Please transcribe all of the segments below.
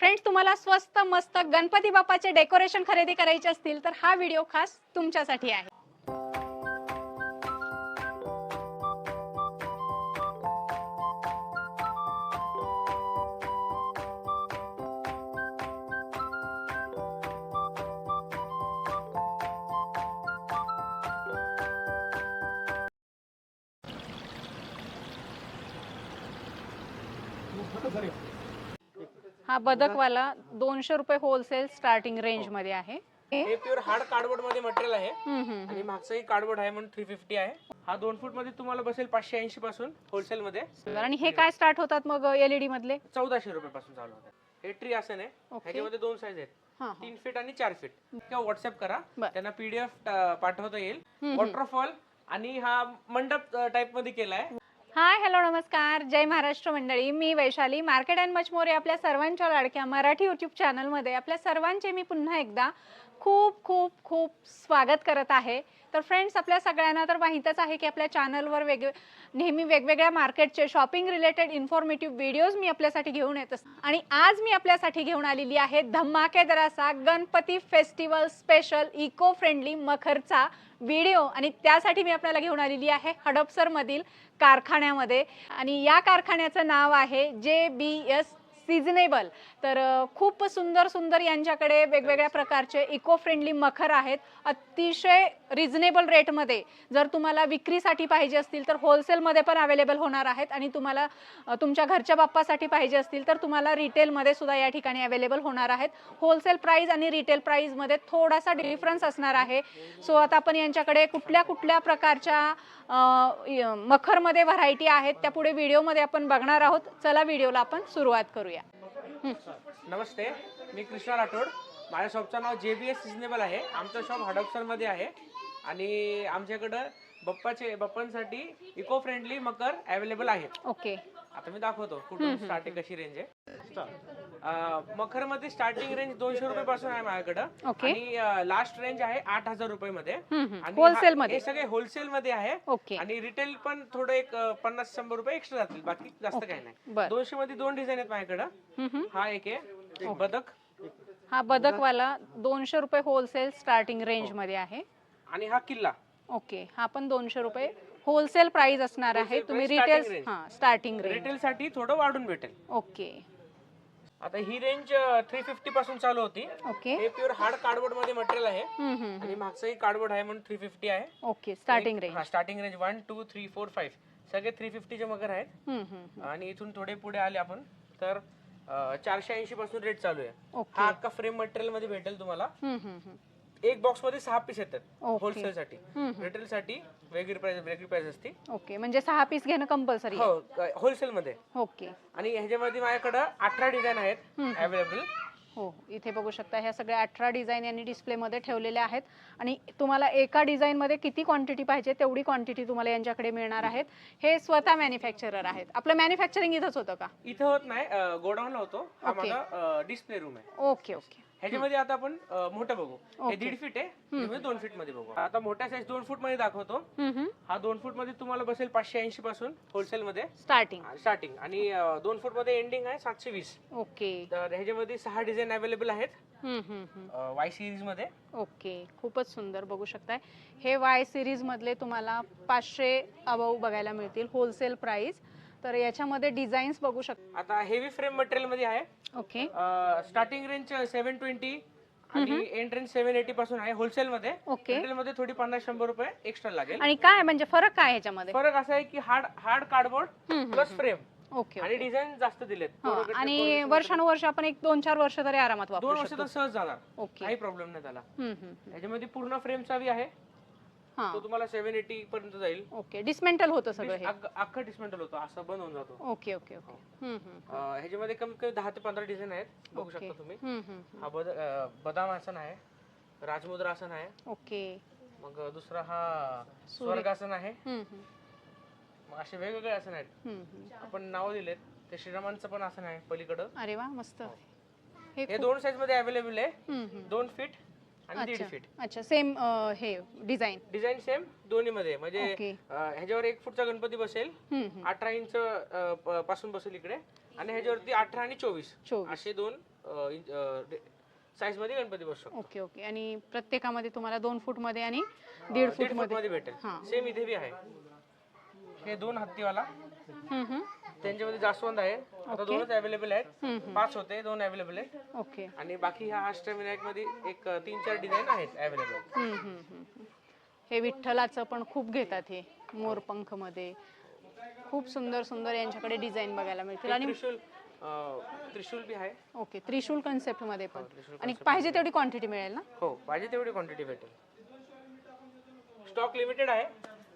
Friends तुम्हाला स्वस्त मस्त गणपती बाप्पाचे डेकोरेशन खरेदी करायचे असतील तर हा व्हिडिओ खास तुमच्यासाठी आहे. हा बदकवाला दोनशे रुपये होलसेल स्टार्टिंग रेंजमध्ये आहे. हे प्युअर हार्ड कार्डबोर्डमध्ये मटेरियल आहे आणि मागचंही कार्डबोर्ड आहे म्हणून थ्री फिफ्टी आहे. हा दोन फूटमध्ये तुम्हाला बसेल पाचशे ऐंशी पासून होलसेल मध्ये. आणि हे काय स्टार्ट होतात मग एलईडी मधले? चौदाशे रुपये पासून चालू होतं हे ट्री आसन आहे. ह्याच्यामध्ये दोन साईज आहेत. तीन फीट आणि चार फीट किंवा व्हॉट्सअप करा. त्यांना पीडीएफ पाठवता येईल. वॉटरफॉल आणि हा मंडप टाइपमध्ये केलाय. हाय हॅलो नमस्कार. जय महाराष्ट्र मंडळी. मी Vaishali. Market and much more आपल्या सर्वांच्या लाडक्या मराठी यूट्यूब चॅनलमध्ये आपल्या सर्वांचे मी पुन्हा एकदा खूप खूप खूप स्वागत करत आहे. तर फ्रेंड्स आपल्या सगळ्यांना तर माहीतच आहे की आपल्या चॅनलवर वेग नेहमी वेगवेगळ्या मार्केटचे शॉपिंग रिलेटेड इन्फॉर्मेटिव्ह व्हिडिओज मी आपल्यासाठी घेऊन येत असते. आणि आज मी आपल्यासाठी घेऊन आलेली आहे धमाकेदार असा Ganpati festival special eco friendly मखरचा video आणि त्यासाठी मी आपल्याला घेऊन आलेली आहे हडपसरमधील कारखान्यामध्ये. आणि या कारखान्याचं नाव आहे जे बी एस सिझनेबल तर खूप सुंदर सुंदर यांच्याकडे वेगवेगळ्या प्रकारचे इको फ्रेंडली मखर आहेत. अतिशय रिझनेबल रेटमध्ये जर तुम्हाला विक्रीसाठी पाहिजे असतील तर होलसेलमध्ये पण अवेलेबल होणार आहेत आणि तुम्हाला तुमच्या घरच्या बाप्पासाठी पाहिजे असतील तर तुम्हाला रिटेलमध्ये सुद्धा या ठिकाणी अवेलेबल होणार आहेत. होलसेल प्राईस आणि रिटेल प्राईजमध्ये थोडासा डिफरन्स असणार आहे. सो आता आपण यांच्याकडे कुठल्या कुठल्या प्रकारच्या मखरमध्ये व्हरायटी आहेत त्या पुढे व्हिडिओमध्ये आपण बघणार आहोत. चला व्हिडिओला आपण सुरुवात करूया. नमस्ते मी कृष्णा राठोड. माझ्या शॉपचं नाव जे बी एस सिजनेबल आहे. आमचं शॉप हडपसरमध्ये आहे. आणि आमच्याकडं बप्पाचे बप्पांसाठी इको फ्रेंडली मकर अवेलेबल आहेत ओके आता मी दाखवतो कुठून स्टार्टिंग कशी रेंज आहे. मखरमध्ये स्टार्टिंग रेंज दोनशे रुपये पासून आहे माझ्याकडं. ओके आणि लास्ट रेंज आहे आठ हजार रुपये मध्ये आणि होलसेल हा- मध्ये. हे सगळे होलसेल मध्ये आहे. ओके आणि रिटेल पण थोडं एक अं, पन्नास शंभर रुपये एक्स्ट्रा जातील. बाकी जास्त काही नाही. बर. दोनशे मध्ये दोन डिझाईन आहेत माझ्याकडं. हम्म. हा एक आहे. एक बदक. हा बदकवाला दोनशे रुपये होलसेल स्टार्टिंग रेंजमध्ये आहे. आणि हा किल्ला. ओके हा पण दोनशे रुपये होलसेल प्राइस असणार आहे. Wholesale तुम्ही price, starting रिटेल range. हा स्टार्टिंग रेंज रिटेल साठी थोडं वाढून भेटेल. ओके. आता ही रेंज थ्री फिफ्टी पासून चालू होती. ओके. हे प्युअर हार्ड कार्डबोर्डमध्ये मटेरियल आहे. आणि मागचंही कार्डबोर्ड आहे म्हणून थ्री फिफ्टी आहे. Okay starting range starting range one two three four five सगळे थ्री फिफ्टीचे मगर आहेत. आणि इथून थोडे पुढे आले आपण तर चारशे ऐंशी पासून रेट चालू आहे. ओके. हा अख्खा फ्रेम मटेरियलमध्ये भेटेल तुम्हाला. एक बॉक्समध्ये सहा पीस येतात. होलसेल साठी. रिटेल साठी वेगळी प्राइस वेगळी प्राइस असते. ओके म्हणजे सहा पीस घेणं कंपल्सरी हो होलसेल मध्ये. ओके आणि ह्याच्यामध्ये माझ्याकडे अठरा डिझाईन आहेत. अवेलेबल हो इथे बघू शकता ह्या सगळ्या अठरा डिझाईन यांनी डिस्प्लेमध्ये ठेवलेल्या आहेत. आणि तुम्हाला एका डिझाईनमध्ये किती क्वांटिटी पाहिजे तेवढी क्वांटिटी तुम्हाला यांच्याकडे मिळणार आहेत. हे स्वतः मॅन्युफॅक्चरर आहेत. आपलं मॅन्युफॅक्चरिंग इथंच होतं का? इथं होत नाही गोडाऊनला होतो. हा. माझा डिस्प्ले रूम आहे. ओके ओके ह्याच्यामध्ये आता आपण अं, मोठं बघू. हे दीड फीट आहे. ह्याच्यामध्ये दोन फीटमध्ये बघू. आता मोठ्या साईज दोन फूटमध्ये दाखवतो. हा दोन फूटमध्ये तुम्हाला बसेल पाचशे ऐंशी पासून होलसेल मध्ये. स्टार्टिंग स्टार्टिंग आणि अं, दोन फूटमध्ये एंडिंग आहे सातशे वीस. ओके. तर ह्याच्यामध्ये सहा डिझाईन अवेलेबल आहेत. हम्म, हम्म, हम्म. वाय सिरीजमध्ये. ओके. खूपच सुंदर बघू शकताय. हे वाय सिरीज मधले तुम्हाला पाचशे अबाऊ बघायला मिळतील होलसेल प्राइस तर याच्यामध्ये डिझाईन्स बघू शकता आता हेवी फ्रेम मटेरियलमध्ये आहे. Okay starting range seven twenty आणि एंड रेंज सेव्हन एटी पासून आहे होलसेल मध्ये. ओके मध्ये थोडी पन्नास शंभर रुपये एक्स्ट्रा लागेल. आणि काय म्हणजे फरक काय ह्याच्यामध्ये? फरक असा आहे की hard hard cardboard hmm, hmm, plus frame okay आणि डिझाईन जास्त दिलेत. हा, आणि वर्षानुवर्ष आपण एक दोन चार वर्ष तरी आरामात वापरू दोन वर्ष शकतो. तर सहज जाणार. ओके काही प्रॉब्लेम नाही त्याला. हम्म, हम्म. याच्यामध्ये पूर्ण फ्रेम चावी आहे. हा. तो तुम्हाला सेव्हन एटी पर्यंत जाईल. ओके डिसमेंटल होतं सगळं हे. अख्खं- अख्खं डिस्मेंटल होतो असं बंद होऊन जातो. Okay okay okay. हम्म, हम्म. अं, ह्याच्यामध्ये कमी कमी दहा ते पंधरा डिझाईन आहेत बघू ओके. शकता तुम्ही. हम्म, हम्म, हा बद अं, बदाम आसन आहे राजमुद्रा आसन आहे. ओके. मग दुसरा हा स्वर्गासन आहे. हम्म, हम्म, मग असे वेगवेगळे आसन आहेत. हम्म, हम्म. आपण नाव दिलेत ते श्रीरामांचं पण आसन आहे पलीकडं. अरे वा मस्त. हे. हे दोन साईजमध्ये अवेलेबल आहे. हम्म, हम्म. दोन फीट आणि दीड फीट अच्छा सेम हे डिझाईन डिझाईन सेम दोन्ही मध्ये म्हणजे अं, ह्याच्यावर एक फूटचा गणपती बसेल हम्म, हम्म. अठरा इंच अं, प- पासून बसेल इकडे. आणि ह्याच्यावरती अठरा आणि चोवीस. चोवीस. असे दोन साईजमध्ये गणपती बसू शकतो. ओके ओके आणि प्रत्येकामध्ये तुम्हाला दोन फूटमध्ये आणि दीड फूटमध्ये मध्ये भेटेल. हा. सेम इथे बी आहे. हे दोन हत्तीवाला. हम्म, हम्म. त्यांच्यामध्ये जास्वंद आहे. आता दोनच अवेलेबल आहेत. हम्म. पाच होते दोन अवेलेबल आहेत. ओके. आणि बाकी ह्या अष्टविनायकमध्ये एक अं, तीन चार डिझाईन आहेत अवेलेबल हम्म, हम्म, हम्म, हम्म. हे विठ्ठलाचं पण खूप घेतात हे मोरपंखमध्ये खूप सुंदर सुंदर यांच्याकडे डिझाईन बघायला मिळतील. आणि त्रिशूल अं, त्रिशूल बी आहे. ओके त्रिशूल कन्सेप्टमध्ये पण. त्रिशूल आणि पाहिजे तेवढी क्वांटिटी मिळेल ना? हो पाहिजे तेवढी क्वांटिटी भेटेल. स्टॉक लिमिटेड आहे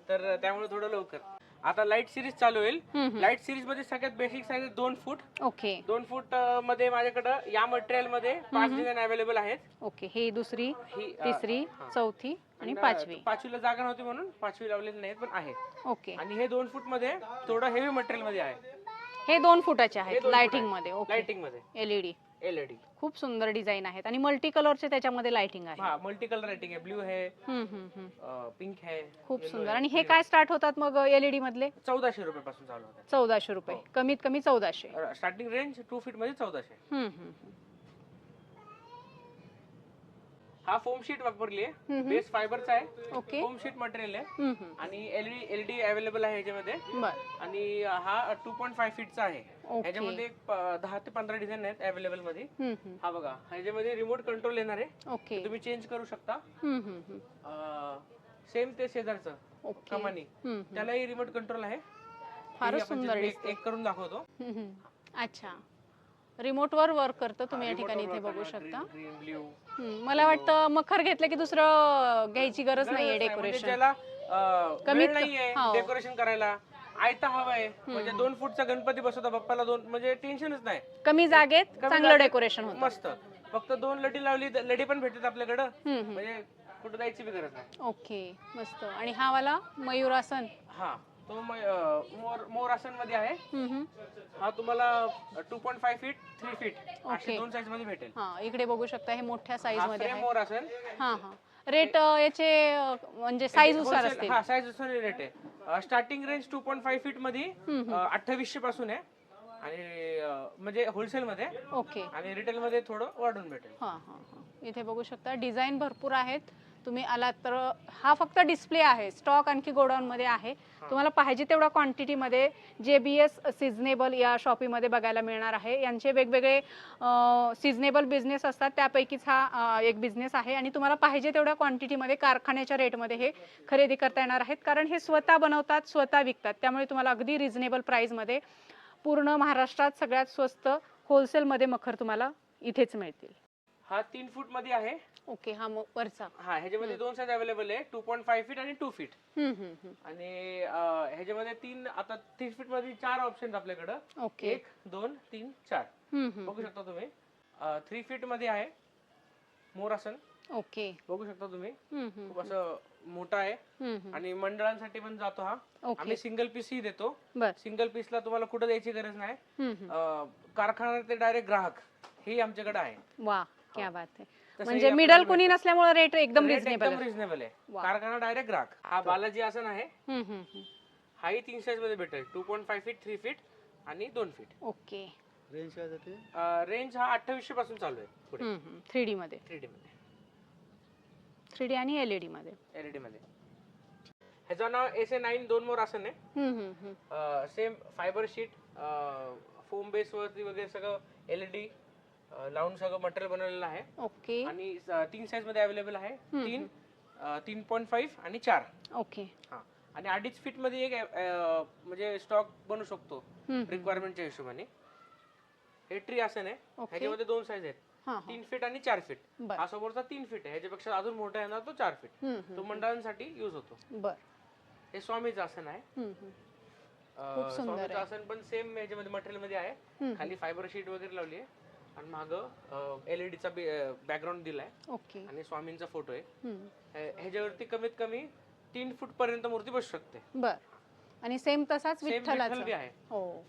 तर त्यामुळे थोडं लवकर. आता लाइट सिरीज चालू होईल. लाइट सिरीजमध्ये सगळ्यात बेसिक साईज दोन फूट ओके दोन फूट अं, मध्ये माझ्याकडं या मटेरियलमध्ये पाच डिझाईन अवेलेबल आहेत. ओके ही दुसरी ही अं, तिसरी चौथी आणि अं, पाचवी. पाचवीला जागा नव्हती म्हणून पाचवी लावलेली नाहीत पण आहे. ओके आणि हे दोन फूटमध्ये थोडं हेवी मटेरियलमध्ये आहे. हे दोन फुटाचे आहेत लाइटिंगमध्ये. ओके लाइटिंगमध्ये. LED LED. खूप सुंदर डिझाईन आहेत. आणि मल्टी कलरचे त्याच्यामध्ये लाइटिंग आहे. हा मल्टी कलर लाइटिंग आहे. ब्ल्यू आहे. हम्म, हम्म, हम्म. पिंक आहे. खूप सुंदर. आणि हे काय स्टार्ट होतात मग एलईडी मधले? चौदाशे रुपये पासून चालू होते चौदाशे रुपये. हो. कमीत कमी चौदाशे. स्टार्टिंग रेंज टू फीटमध्ये चौदाशे. हम्म, हम्म, हम्म. हा फोम शीट वापरली आहे. बेस फायबरचा आहे. फोम शीट मटेरियल आहे. आणि एलईडी एलईडी अवेलेबल आहे ह्याच्यामध्ये. आणि हा टू पॉईंट फाय फीटचा आहे. ह्याच्यामध्ये प- दहा ते पंधरा डिझाईन आहेत अवेलेबलमध्ये. हा बघा ह्याच्यामध्ये रिमोट कंट्रोल येणार आहे. तुम्ही चेंज करू शकता. सेम ते शेजारचं. कमानी. त्यालाही रिमोट कंट्रोल आहे. फारच सुंदर. एक करून दाखवतो. अच्छा. रिमोट वर वर्क करतं तुम्ही या ठिकाणी इथे बघू शकता. हम्म, मला वाटतं मखर घेतलं की दुसरं घ्यायची गरज नाहीये डेकोरेशन त्याला कमीत कमीत नाहीये. डेकोरेशन करायला आयता हवाय. म्हणजे दोन फूटचा गणपती बसवता बाप्पाला दोन म्हणजे टेन्शनच नाही. कमी जागेत चांगलं जागेत डेकोरेशन होतं. मस्त. फक्त दोन लटी लावली तर लडी पण भेटतात आपल्याकडं. हम्म, हम्म. म्हणजे कुठं जायची बी गरज नाही. ओके मस्त. आणि हा वाला मयूरासन हा. तो मोर मोर आसनमध्ये आहे. हा तुम्हाला two point five feet three feet okay. असे दोन साईजमध्ये भेटेल. हा इकडे बघू शकता हे मोठ्या साईजमध्ये मोर आसन हा हा. रेट याचे म्हणजे साईजनुसार असतील. हा साईजनुसार रेट आहे. Starting range two point five फीटमध्ये अठ्ठावीसशे पासून आहे. आणि म्हणजे होलसेल मध्ये. ओके. आणि रिटेल मध्ये थोडं वाढून भेटेल. हा हा हा. इथे बघू शकता डिझाईन भरपूर आहेत. तुम्ही आलात तर हा फक्त डिस्प्ले आहे. स्टॉक आणखी गोडाऊन मध्ये आहे तुम्हाला पाहिजे तेवढ्या क्वांटिटी मध्ये जे बी एस सिझनेबल या शॉपीमध्ये बघायला मिळणार आहे. यांचे वेगवेगळे सिझनेबल बिझनेस असतात. त्यापैकीच हा एक बिझनेस आहे. आणि तुम्हाला पाहिजे तेवढ्या क्वांटिटीमध्ये कारखान्याच्या रेटमध्ये हे खरेदी करता येणार आहेत. कारण हे स्वतः बनवतात स्वतः विकतात. त्यामुळे तुम्हाला अगदी रिझनेबल प्राईजमध्ये पूर्ण महाराष्ट्रात सगळ्यात स्वस्त होलसेलमध्ये मखर तुम्हाला इथेच मिळतील. हा तीन फूटमध्ये आहे. ओके हा मग वरचा. हा ह्याच्यामध्ये दोन साईज अवेलेबल आहे. टू पॉईंट फाय फीट आणि टू फीट हम्म, हम्म, हम्म. आणि अं, ह्याच्यामध्ये तीन आता थ्री फीटमध्ये चार ऑप्शन आपल्याकडं. ओके. एक दोन तीन चार. हम्म, हम्म. बघू शकता तुम्ही. थ्री फीटमध्ये आहे मोर आसन. ओके. बघू शकता तुम्ही. हम्म, हम्म, खूप असं मोठा आहे. हम्म, हम्म. आणि मंडळांसाठी पण जातो हा. ओके. आम्ही सिंगल पीस ही देतो. बर. सिंगल पीसला तुम्हाला कुठं द्यायची गरज नाही. हम्म, हम्म. अं, कारखाना ते डायरेक्ट ग्राहक. हे आमच्याकडे आहे. वा. क्या बात आहे तसंही म्हणजे मिडल कुणी नसल्यामुळे रेट एकदम Rate रिझनेबल एकदम रिझनेबल आहे. कारखाना डायरेक्ट ग्राहक हा बालाजी आसन आहे. हाही तीन साईजमध्ये भेटेल. Two point five feet three feet आणि दोन फीट ओके रेंज हा अठ्ठावीसशे पासून चालू आहे पुढे. थ्री डी मध्ये. थ्री डी मध्ये. थ्री डी आणि एलईडी मध्ये. एलईडी मध्ये. ह्याचं नाव एस ए नाईन दोन मोर आसन आहे. हम्म, हम्म, हम्म. Same fibre sheet foam base वरती वगैरे सगळं एलईडी लावून सगळं मटेरियल बनवलेलं आहे. ओके. आणि तीन साईजमध्ये अवेलेबल आहे. तीन अं, तीन पॉईंट फाईव्ह आणि चार. ओके. हा. आणि अडीच फीटमध्ये एक अं, म्हणजे स्टॉक बनू शकतो हम्म, रिक्वायरमेंटच्या हिशोबाने. हे ट्री आसन आहे ओके. ह्याच्यामध्ये दोन साईज आहेत. हा हा. तीन फीट आणि चार फीट बर. हा समोरचा तीन फीट आहे. ह्याच्यापेक्षा अजून मोठा येणार तो चार फीट हम्म, तो. मंडळांसाठी युज होतो. बर. हे स्वामीचं आसन आहे. Hmm, hmm. अं, खूप सुंदर स्वामीचं आहे. आसन पण सेम ह्याच्यामध्ये मटेरियलमध्ये आहे. हम्म. खाली फायबर शीट वगैरे लावली आहे. आणि माग एलईडीचा बॅकग्राऊंड दिलाय. ओके. आणि स्वामींचा फोटो आहे. हम्म. हे- ह्याच्यावरती कमीत कमी तीन फूट पर्यंत मूर्ती बसू शकते. बर. आणि सेम तसाच सेम विठ्ठलाचा. बी आहे. हो.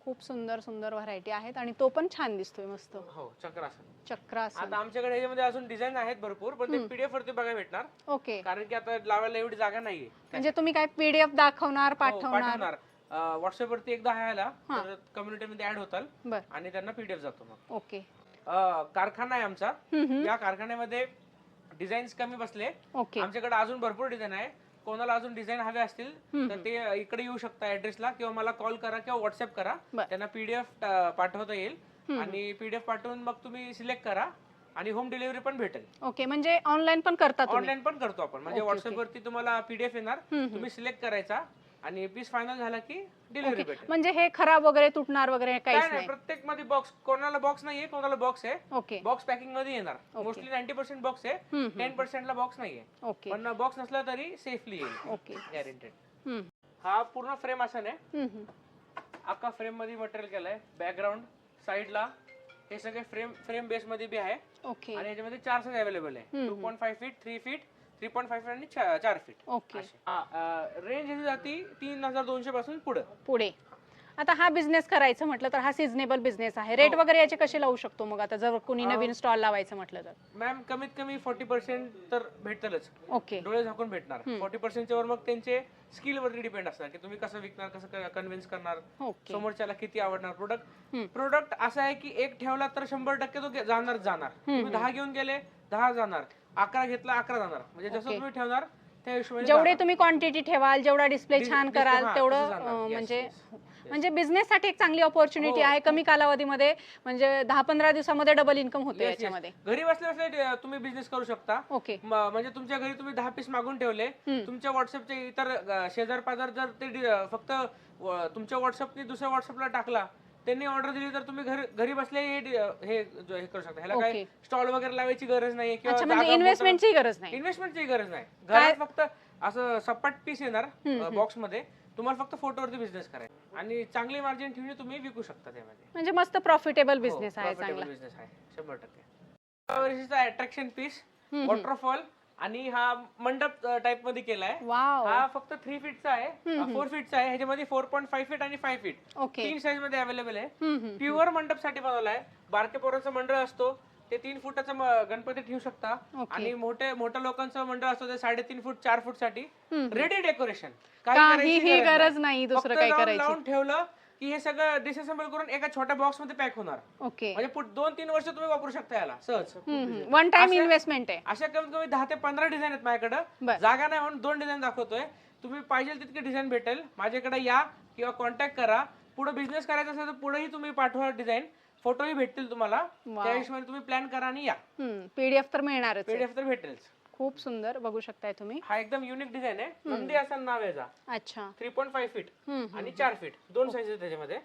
खूप सुंदर सुंदर व्हरायटी आहेत आणि तो पण छान दिसतोय मस्त. हो चक्रासन. चक्रासन. आता आमच्याकडे ह्याच्यामध्ये अजून डिझाईन आहेत भरपूर पण ते पीडीएफ वरती बघायला भेटणार. ओके. कारण की आता लावायला एवढी जागा नाहीये. म्हणजे तुम्ही काय पीडीएफ दाखवणार हो, पाठवणार? पाठवणार. व्हॉट्सअपवरती एकदा हाय आला हा. तर कम्युनिटीमध्ये ऍड होताल बर. आणि त्यांना पीडीएफ जातो मग. ओके. अं, कारखाना आहे आमचा. हम्म, हम्म. या कारखान्यामध्ये डिझाईन्स कमी बसले. ओके. आमच्याकडे अजून भरपूर डिझाईन आहे. कोणाला अजून डिझाईन हवे असतील तर ते इकडे येऊ शकता ऍड्रेसला किंवा मला कॉल करा किंवा व्हॉट्सअप करा. बर. त्यांना पीडीएफ पाठवता येईल. आणि पीडीएफ पाठवून मग तुम्ही सिलेक्ट करा आणि होम डिलिव्हरी पण भेटेल. ओके म्हणजे ऑनलाईन पण करता तुम्ही? ऑनलाईन पण करतो आपण. म्हणजे व्हॉट्सअप वरती तुम्हाला पीडीएफ येणार. तुम्ही सिलेक्ट करायचा. आणि पीस फायनल झाला की डिलिव्हरी भेटेल. म्हणजे हे खराब वगैरे तुटणार वगैरे काय काहीच नाही नाही. प्रत्येकमध्ये बॉक्स कोणाला बॉक्स नाहीये कोणाला बॉक्स आहे. ओके बॉक्स पॅकिंगमध्ये येणार. मोस्टली नाईन्टी पर्सेंट बॉक्स आहे हम्म, हम्म. टेन पर्सेंटला बॉक्स नाहीये. ओके पण बॉक्स नसला तरी सेफली येईल. ओके गॅरेंटेड हम्म, हा पूर्ण फ्रेम असा नाही हम्म, हम्म. अख्खा फ्रेममध्ये मटेरियल केलंय. बॅकग्राऊंड साईडला हे सगळे फ्रेम फ्रेम बेस मध्ये बी आहे. ओके आणि याच्यामध्ये चार साईज अवेलेबल आहे. हम्म, two point five feet three feet three point five feet आणि चा- चार फीट ओके रेंज ह्याची जाती तीन हजार दोनशे पासून पुढे. पुढे. आता हा बिझनेस करायचं म्हटलं तर हा सिजनेबल बिझनेस आहे. रेट हो. वगैरे याचे कसे लावू शकतो मग आता? जर कोणी नवीन स्टॉल लावायचं म्हटलं तर. मॅम कमीत कमी फोर्टी पर्सेंट तर भेटतलच. ओके डोळे झाकून भेटणार. फोर्टी पर्सेंटच्या वर मग त्यांचे स्किल वरती डिपेंड असणार की तुम्ही कसं विकणार कसं कन्व्हिन्स करणार ओके समोरच्याला किती आवडणार प्रोडक्ट हम्म. प्रोडक्ट असं आहे की एक ठेवला तर शंभर टक्के तो गे- जाणार जाणार तुम्ही दहा घेऊन गेले दहा जाणार. अकरा घेतला अकरा जाणार म्हणजे जसं. तुम्ही ठेवणार त्या हिशोबाने जेवढे जाणार. तुम्ही क्वांटिटी ठेवाल जेवढा डिस्प्ले Dis- छान display, कराल हा, तेवढं तसं जाणार. अं, Yes, म्हणजे yes, yes. म्हणजे बिझनेस साठी एक चांगली ऑपॉर्च्युनिटी हो. आहे कमी कालावधीमध्ये म्हणजे दहा पंधरा दिवशेमध्ये डबल इन्कम होते Yes. याच्यामध्ये घरी बसल्या बसल्या तुम्ही बिझनेस करू शकता ओके म- म्हणजे तुमच्या घरी तुम्ही दहा पीस मागून ठेवले हम्म. तुमच्या व्हॉट्सअपचे इतर शेजार पाजार जर ते डि- अं, फक्त व- तुमच्या व्हॉट्सअपने दुसऱ्या व्हॉट्सअपला टाकला त्यांनी ऑर्डर दिली तर तुम्ही घरी घरी बसले हे हे जो- हे करू शकता. ह्याला काय. स्टॉल वगैरे लावायची गरज नाही अच्छा म्हणजे इन्व्हेस्टमेंटची गरज नाही. इन्व्हेस्टमेंटची गरज नाही. घरात फक्त असं सपाट पीस येणार बॉक्समध्ये तुम्हाला फक्त फोटोवरती बिझनेस करायचा आणि चांगली मार्जिन ठेवून तुम्ही विकू शकता त्यामध्ये. म्हणजे मस्त प्रॉफिटेबल हो, बिझनेस आहे चांगला. बिझनेस आहे. शंभर टक्के. अट्रॅक्शन पीस हम्म, वॉटरफॉल आणि हा मंडप टाइपमध्ये केलाय. वाव. हा फक्त थ्री फीटचा आहे. फोर फीटचा आहे. ह्याच्यामध्ये फोर पॉईंट फाईव्ह फीट आणि फाईव्ह फीट ओके. तीन साईजमध्ये अवेलेबल आहे. प्युअर मंडपसाठी बनवलाय. बारके पोरांचा मंडळ असतो. ते तीन फुटाचा गणपती ठेवू शकता. आणि मोठे मोठ्या लोकांचं मंडळ असतो ते साडेतीन फूट चार फूटसाठी. रेडी डेकोरेशन काहीही गरज नाही. दुसरं काही करायची. लावून ठेवलं की हे सगळं डिसअसेंबल करून एका छोट्या बॉक्समध्ये पॅक होणार. ओके म्हणजे पुढ- दोन तीन वर्ष तुम्ही वापरू शकता याला सहज. वन टाइम असं- इन्व्हेस्टमेंट आहे. अशा कमीत कमी दहा ते पंधरा डिझाईन आहेत माझ्याकडे. बर. जागा नाही म्हणून दोन डिझाईन दाखवतोय. तुम्ही पाहिजे तितके डिझाईन भेटेल. माझ्याकडे या किंवा कॉन्टॅक्ट करा. पुढे बिझनेस करायचा असेल तर पुढेही तुम्ही पाठवा डिझाईन फोटोही भेटतील तुम्हाला. त्या हिशोबाने तुम्ही प्लॅन करा आणि या. पीडीएफ तर मिळणारच आहे. पीडीएफ तर भेटेल खूप सुंदर बघू शकताय तुम्ही. हा एकदम युनिक डिझाईन आहे. नंदी असं नाव आहे याचा. अच्छा. थ्री पॉईंट फाईव्ह फीट आणि चार फीट दोन साईज त्याच्यामध्ये.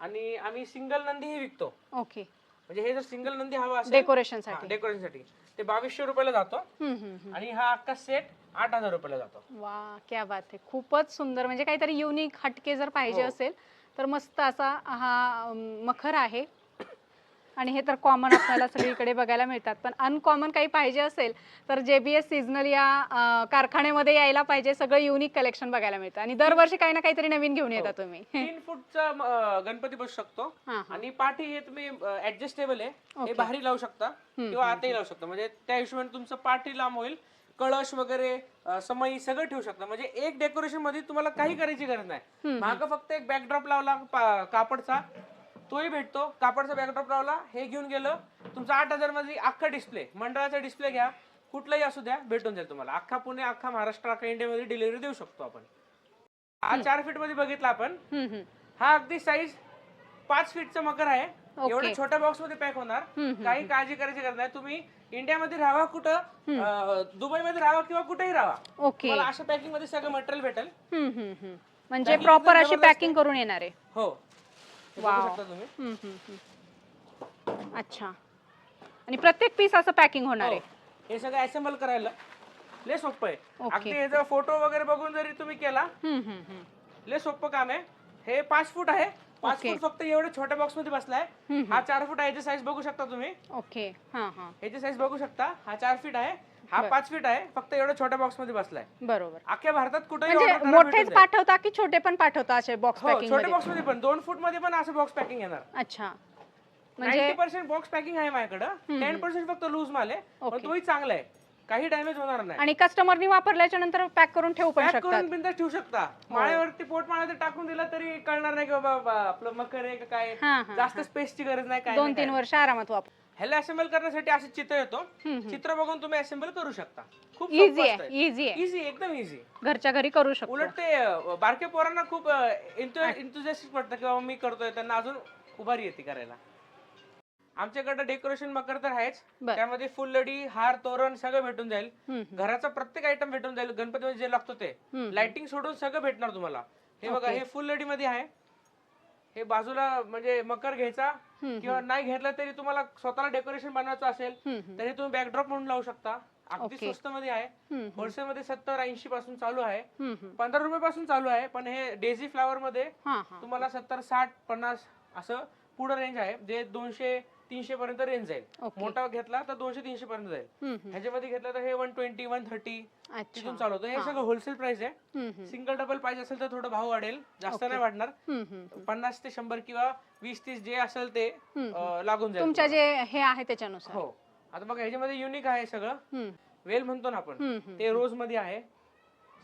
आणि आम्ही सिंगल नंदीही विकतो. ओके. म्हणजे हे जर सिंगल नंदी हवा असेल डेकोरेशनसाठी. डेकोरेशनसाठी. ते बावीसशे रुपयाला जातो. आणि हा अख्खा सेट आठ हजार रुपयाला जातो. वा क्या बात आहे. खूपच सुंदर. म्हणजे काहीतरी युनिक हटके जर पाहिजे हो. असेल तर मस्त असा हा अम, मखर आहे. आणि हे तर कॉमन आपल्याला सगळीकडे बघायला मिळतात. पण अनकॉमन काही पाहिजे असेल तर जे बी एस सिजनल या कारखान्यामध्ये यायला पाहिजे सगळं युनिक कलेक्शन बघायला मिळतं. आणि दरवर्षी काही ना काहीतरी नवीन घेऊन येता तुम्ही. तीन फूटचा गणपती बसू शकतो. हा हा. आणि पाठी हे तुम्ही ऍडजस्टेबल आहे. हे. बाहेरी लावू शकता किंवा आतही लावू शकता. म्हणजे त्या हिशोबाने तुमचं पाठी लांब होईल. कळश वगैरे समई सगळं ठेवू शकता. म्हणजे एक डेकोरेशनमध्ये तुम्हाला काही करायची गरज नाही. माग फक्त एक बॅकड्रॉप लावला कापडचा. तोही भेटतो. कापडचा बॅकड्रॉप लावला हे घेऊन गेलं. तुमचा आठ हजारमध्ये अख्खा डिस्प्ले मंडळाचा डिस्प्ले घ्या. कुठलाही असू द्या भेटून जाईल तुम्हाला. अख्खा पुणे अख्खा महाराष्ट्र अख्खा इंडियामध्ये डिलिव्हरी देऊ शकतो आपण. हा चार फीटमध्ये बघितला आपण. हा अगदी साईज पाच फीटचा मकर आहे. एवढ्या छोट्या बॉक्समध्ये पॅक होणार. काही काळजी करायची गरज नाही. तुम्ही इंडियामध्ये राहा कुठं दुबई मध्ये राहा किंवा कुठेही राहा. ओके. अशा पॅकिंगमध्ये सगळं मटेरियल भेटेल. म्हणजे प्रॉपर अशी पॅकिंग करून येणार आहे. हो. हे बघू Wow. शकता तुम्ही. हम्म, हम्म, हम्म. अच्छा. आणि प्रत्येक पीस असं पॅकिंग होणार आहे. हो. हे सगळं असेंबल करायला. लय सोपं आहे. अगदी याचा फोटो वगैरे बघून जरी तुम्ही केला हम्म, हम्म, हम्म. लय सोपं काम आहे. हे पाच फूट आहे. पाच. फूट फक्त एवढ्या छोट्या बॉक्समध्ये बसलाय. हम्म, हा चार फूट आहे. याची साईज बघू शकता तुम्ही. ओके हा हा. ह्याची साईज बघू शकता. हा चार फीट आहे. हा पाच फीट आहे फक्त एवढ्या छोट्या बॉक्समध्ये बसलाय. बरोबर. अख्ख्या भारतात कुठेही म्हणजे करा, मोठेच. पाठवता की छोटे पण पाठवता असे बॉक्स पॅकिंग छोट्या बॉक्समध्ये? पण. दोन फूटमध्ये पण असं बॉक्स पॅकिंग येणार. अच्छा. म्हणजे नाईन्टी पर्सेंट बॉक्स पॅकिंग आहे माझ्याकडं. टेन पर्सेंट फक्त लूज माल आहे. पण. तोही चांगला आहे. काही डॅमेज होणार नाही. आणि कस्टमरनी वापरल्याच्या नंतर पॅक करून ठेवू पण पॅक शकतात. करून बिंदास ठेवू शकता. माळ्यावरती पोट माळ्यात टाकून दिला तरी कळणार नाही की बाबा आपलं मकर आहे का काय हा हा जास्त स्पेसची गरज नाही काय दोन तीन वर्ष आरामात वापर. ह्याला असेंबल करण्यासाठी असं चित्र येतो. चित्र बघून तुम्ही असेंबल करू शकता. खूप इझी आहे इझी आहे. इझी एकदम इझी घरच्या घरी करू शकतो. उलट ते अं, बारक्या पोरांना खूप इंथुझिस्टिक वाटतं किंवा मी करतोय त्यांना अजून उभारी येते करायला. आमच्याकडे डेकोरेशन मकर तर आहेच. बर. त्यामध्ये फुललडी हार तोरण सगळं भेटून जाईल. हम्म, घराचा प्रत्येक आयटम भेटून जाईल. गणपतीमध्ये जे लागतो ते. हम्म. लाइटिंग सोडून सगळं भेटणार तुम्हाला. हे बघा हे फुल लडी मध्ये आहे. हे बाजूला म्हणजे मकर घ्यायचा हम्म, किंवा नाही घेतला तरी तुम्हाला स्वतःला डेकोरेशन बनवायचं असेल हम्म, हम्म, तरी तुम्ही बॅकड्रॉप म्हणून लावू शकता. अगदी Okay. स्वस्त मध्ये आहे. हम्म, होलसेल मध्ये सत्तर ऐंशी पासून चालू आहे. हम्म, हम्म. पंधरा रुपये पासून चालू आहे. पण हे डेझी फ्लावर मध्ये हा हा. तुम्हाला सत्तर साठ पन्नास असं पुढे रेंज आहे. जे दोनशे तीनशे पर्यंत रेंज जाईल मोठा घेतला तर दोनशे तीनशे पर्यंत जाईल. हम्म, हम्म. ह्याच्यामध्ये घेतलं तर हे वन ट्वेंटी वन थर्टी अच्छा. तिथून चालू होतं. हे सगळं होलसेल प्राइस आहे. हम्म, हम्म, सिंगल डबल पाहिजे असेल तर थोडं भाव वाढेल. जास्त नाही वाढणार. हम्म, हम्म. पन्नास ते शंभर किंवा वीस तीस जे असेल ते हम्म. अं, लागून जाईल तुमच्या जे हे आहे त्याच्यानुसार. हो. आता बघा ह्याच्यामध्ये युनिक आहे सगळं. हम्म, वेल म्हणतो ना आपण. हम्म, हम्म. ते रोजमध्ये आहे.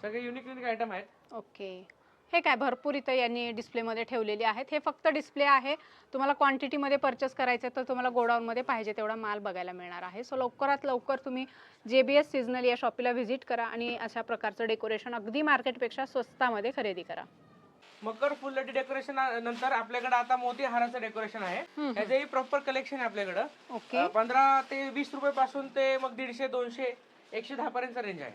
सगळे युनिक युनिक आयटम आहेत. ओके हे काय भरपूर इथं यांनी डिस्प्लेमध्ये ठेवलेली आहेत. हे फक्त डिस्प्ले आहे. तुम्हाला क्वांटिटीमध्ये परचेस करायचं तर तुम्हाला गोडाऊनमध्ये पाहिजे तेवढा माल बघायला मिळणार आहे. सो लवकरात लवकर तुम्ही जे बी एस सिजनल या शॉपीला व्हिजिट करा आणि अशा प्रकारचं डेकोरेशन अगदी मार्केटपेक्षा स्वस्तामध्ये खरेदी करा. मकर फुललटी डेकोरेशन नंतर आपल्याकडे आता मोती हाराचं डेकोरेशन आहे. त्याचंही प्रॉपर कलेक्शन आहे आपल्याकडं. ओके. पंधरा ते वीस रुपये पासून ते मग दीडशे दोनशे एकशे दहा पर्यंत रेंज आहे.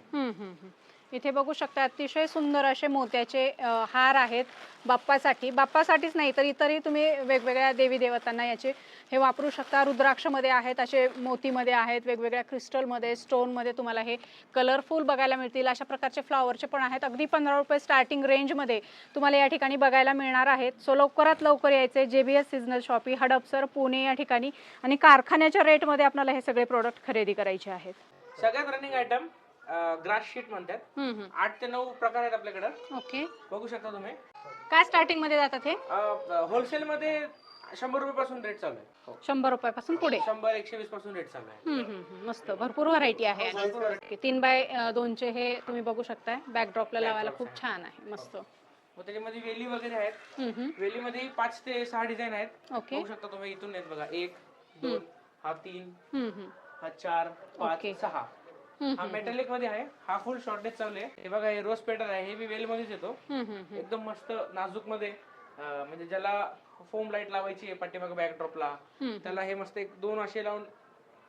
इथे बघू शकता अतिशय सुंदर असे मोत्याचे हार आहेत बाप्पासाठी. बाप्पासाठीच नाही तर इतरही तुम्ही वेगवेगळ्या देवी देवतांना याचे हे वापरू शकता. रुद्राक्षमध्ये आहेत असे मोतीमध्ये आहेत वेगवेगळ्या क्रिस्टलमध्ये स्टोनमध्ये तुम्हाला हे कलरफुल बघायला मिळतील. अशा प्रकारचे फ्लॉवरचे पण आहेत. अगदी पंधरा रुपये स्टार्टिंग रेंजमध्ये तुम्हाला या ठिकाणी बघायला मिळणार आहेत. सो लवकरात लवकर यायचे जे B S seasonal shoppe Hadapsar Pune या ठिकाणी. आणि कारखान्याच्या रेटमध्ये आपल्याला हे सगळे प्रोडक्ट खरेदी करायचे आहेत. सगळ्यात रनिंग आयटम ग्रास शीट म्हणतात. आठ ते नऊ प्रकार आहेत आपल्याकडं. ओके. बघू शकता तुम्ही. काय स्टार्टिंगमध्ये जातात हे? होलसेल मध्ये शंभर रुपये पासून रेट चालू आहे. हो. शंभर रुपयापासून पुढे. शंभर एकशे वीसपासून रेट चालू आहे. मस्त. भरपूर व्हरायटी आहे. ओके, तीन बाय दोनचे हे तुम्ही बघू शकताय. बॅकड्रॉपला लावायला खूप छान आहे. मस्त. मग त्याच्यामध्ये वेली वगैरे आहेत. वेलीमध्ये पाच ते सहा डिझाईन आहेत. ओके. बघू शकता तुम्ही इथून आहेत बघा. एक दोन हा तीन. हा चार पाच. सहा. हा मेटॅलिकमध्ये आहे. हा फुल शॉर्टेज चालू आहे. हे बघा हे रोज पेटर आहे. हे बी वेल मध्येच येतो. एकदम मस्त नाजूकमध्ये म्हणजे ज्याला फोम लाइट लावायची आहे पाठीमागे बॅकड्रॉपला. त्याला हे मस्त एक दोन असे लावून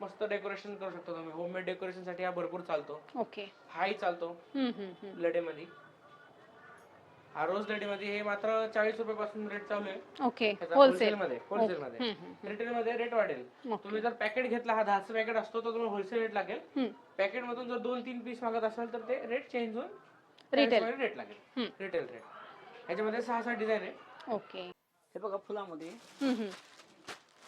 मस्त डेकोरेशन करू शकता तुम्ही. होममेड डेकोरेशनसाठी हा भरपूर चालतो. ओके हाही चालतो. लढेमध्ये हा रोज लढेमध्ये हे मात्र चाळीस रुपये पासून रेट चालू आहे. ओके त्याचा होलसेल मध्ये होलसेल मध्ये. रिटेल मध्ये रेट वाढेल. तुम्ही जर पॅकेट घेतला हा दहाचं पॅकेट असतो तर तुम्हाला होलसेल रेट लागेल. हम्म. पॅकेट मधून जर दोन तीन पीस मागत असाल तर ते रेट चेंज होऊन Retail. रेट लागेल. हम्म. रिटेल रेट ह्याच्यामध्ये सहा सहा डिझाईन आहे. ओके हे बघा फुलामध्ये.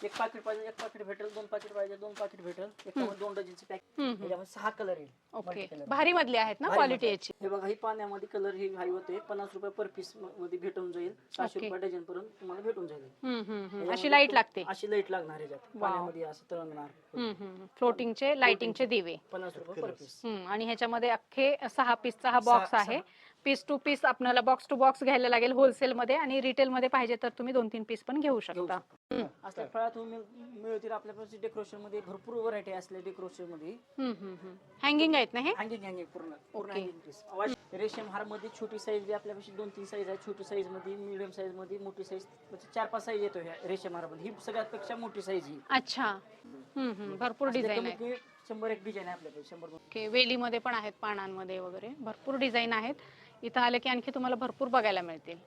एक पाकिट पाहिजे एक पाकिट भेटेल दोन पाकिट पाहिजे दोन पाकिट भेटेल. एकामध्ये दोन डझनचे पॅक हम्म, हम्म. त्याच्यामध्ये सहा कलर येईल. ओके. multi-color. भारी मधले आहेत ना भारी क्वालिटी. याची. हे बघा ही पाण्यामध्ये कलर हे हाई होते. पन्नास रुपये पर पीसमध्ये भेटून जाईल. सहाशे Okay. रुपये डझन पर्यंत तुम्हाला भेटून जाईल. हम्म, हम्म, हम्म. अशी लाइट लागते. अशी लाइट लागणार ह्याच्यात पाण्यामध्ये असं तरंगणार. फ्लोटिंगचे लाइटिंगचे दिवे. पन्नास रुपये पर पीस हम्म, आणि ह्याच्यामध्ये अख्खे सहा पीसचा हा बॉक्स सहा- आहे. पीस टू पीस आपल्याला बॉक्स टू बॉक्स घ्यायला लागेल होलसेल मध्ये आणि रिटेल मध्ये पाहिजे तर तुम्ही दोन तीन पीस पण घेऊ शकता. शकता. असल्या फळात मिळतील आपल्यापासून डेकोरेशनमध्ये भरपूर व्हरायटी असल्या डेकोरेशनमध्ये. हँगिंग आहेत ना हे? हँगिंग हँगिंग पूर्ण पूर्ण Okay. रेशम हारमध्ये छोटी साईज आपल्यापाशी दोन तीन साईज आहे छोटी साईजमध्ये मिडियम साईजमध्ये मोठी साईज चार पाच साईज येतो ह्या रेशम हारमध्ये ही सगळ्यात पेक्षा मोठी साईज ही. अच्छा. हम्म, हम्म. भरपूर डिझाईन कमीत आहेत. कमी शंभर एक डिझाईन आहे आपल्याकडे शंभर दोन ओके वेलीमध्ये पण आहेत पानांमध्ये वगैरे. भरपूर डिझाईन आहेत. इथं आले की आणखी तुम्हाला भरपूर बघायला मिळतील.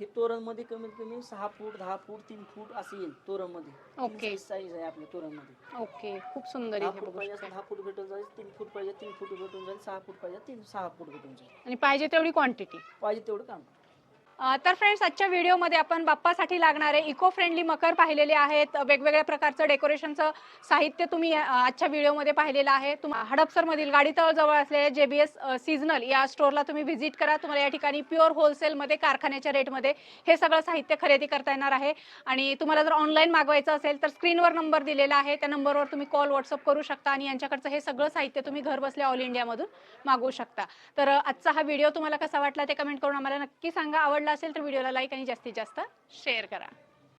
हे तोरणमध्ये कमीत कमी सहा फूट दहा फूट तीन फूट असे येईल तोरणमध्ये Okay. साईज आहे आपल्या तोरणमध्ये ओके. खूप सुंदर दहा फूट बघू पाहिजे शकता. असेल दहा फूट भेटून जाईल तीन फूट पाहिजे तीन फूट भेटून जाईल सहा फूट पाहिजे तीन सहा फूट भेटून जाईल. आणि पाहिजे तेवढी क्वांटिटी पाहिजे तेवढं काम. तर फ्रेंड्स आजच्या व्हिडिओमध्ये आपण बाप्पासाठी लागणारे इको फ्रेंडली मकर पाहिलेले आहेत. वेगवेगळ्या प्रकारचं डेकोरेशनचं साहित्य तुम्ही आजच्या व्हिडिओमध्ये पाहिलेलं आहे. तुम्हाला हडपसरमधील गाडीतळ जवळ असलेल्या जे बी एस सीझनल या स्टोअरला तुम्ही व्हिजिट करा. तुम्हाला या ठिकाणी प्युअर होलसेलमध्ये कारखान्याच्या रेटमध्ये हे सगळं साहित्य खरेदी करता येणार आहे. आणि तुम्हाला जर ऑनलाईन मागवायचं असेल तर स्क्रीनवर नंबर दिलेला आहे. त्या नंबरवर तुम्ही कॉल व्हॉट्सअप करू शकता आणि यांच्याकडचं हे सगळं साहित्य तुम्ही घर बसल्या ऑल इंडियामधून मागवू शकता. तर आजचा हा व्हिडिओ तुम्हाला कसा वाटला ते कमेंट करून आम्हाला नक्की सांगा. आवडला असेल तर व्हिडिओला लाईक आणि जास्तीत जास्त शेअर करा.